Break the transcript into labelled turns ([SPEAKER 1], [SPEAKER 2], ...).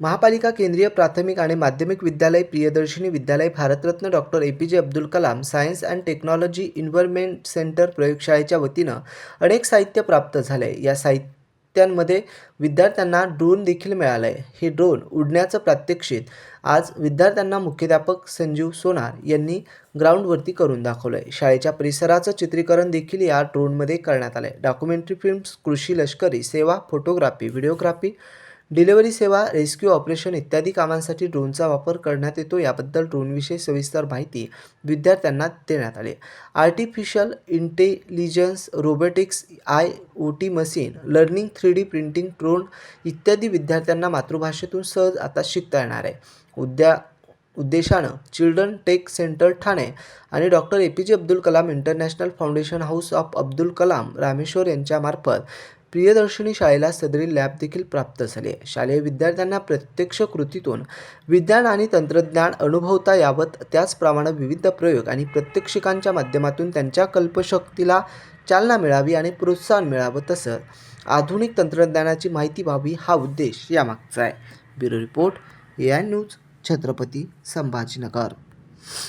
[SPEAKER 1] महापालिका केंद्रीय प्राथमिक आणि माध्यमिक विद्यालय प्रियदर्शिनी विद्यालय Bharat Ratna doctor A P J Abdul Kalam science and technology environment centre प्रयोगशाळेच्या वतीनं अनेक साहित्य प्राप्त झाले या साहित्यांमध्ये विद्यार्थ्यांना ड्रोन देखील मिळालं आहे हे ड्रोन उडण्याचं प्रात्यक्षिक आज विद्यार्थ्यांना मुख्याध्यापक संजीव सोनार यांनी ग्राउंडवरती करून दाखवलं आहे शाळेच्या परिसराचं चित्रीकरण देखील या ड्रोनमध्ये करण्यात आलं आहे डॉक्युमेंटरी फिल्म्स कृषी लष्करी सेवा फोटोग्राफी व्हिडिओग्राफी डिलिव्हरी सेवा रेस्क्यू ऑपरेशन इत्यादी कामांसाठी ड्रोनचा वापर करण्यात येतो. याबद्दल ड्रोनविषयी सविस्तर माहिती विद्यार्थ्यांना देण्यात आली. Artificial intelligence robotics I O T machine learning three D printing drone इत्यादी विद्यार्थ्यांना मातृभाषेतून सहज आता शिकता येणार आहे. उद्या उद्देशानं चिल्ड्रन टेक सेंटर ठाणे आणि doctor A. P. J. Abdul Kalam international foundation house of Abdul Kalam Rameshwar यांच्यामार्फत प्रियदर्शनी शाळेला सदरील लॅब देखील प्राप्त झाले शालेय विद्यार्थ्यांना प्रत्यक्ष कृतीतून विज्ञान आणि तंत्रज्ञान अनुभवता यावत त्याचप्रमाणे विविध प्रयोग आणि प्रात्यक्षिकांच्या माध्यमातून त्यांच्या कल्पशक्तीला चालना मिळावी आणि प्रोत्साहन मिळावं तसं आधुनिक तंत्रज्ञानाची माहिती व्हावी हा उद्देश यामागचा आहे. Bureau report A I news Chhatrapati Sambhajinagar.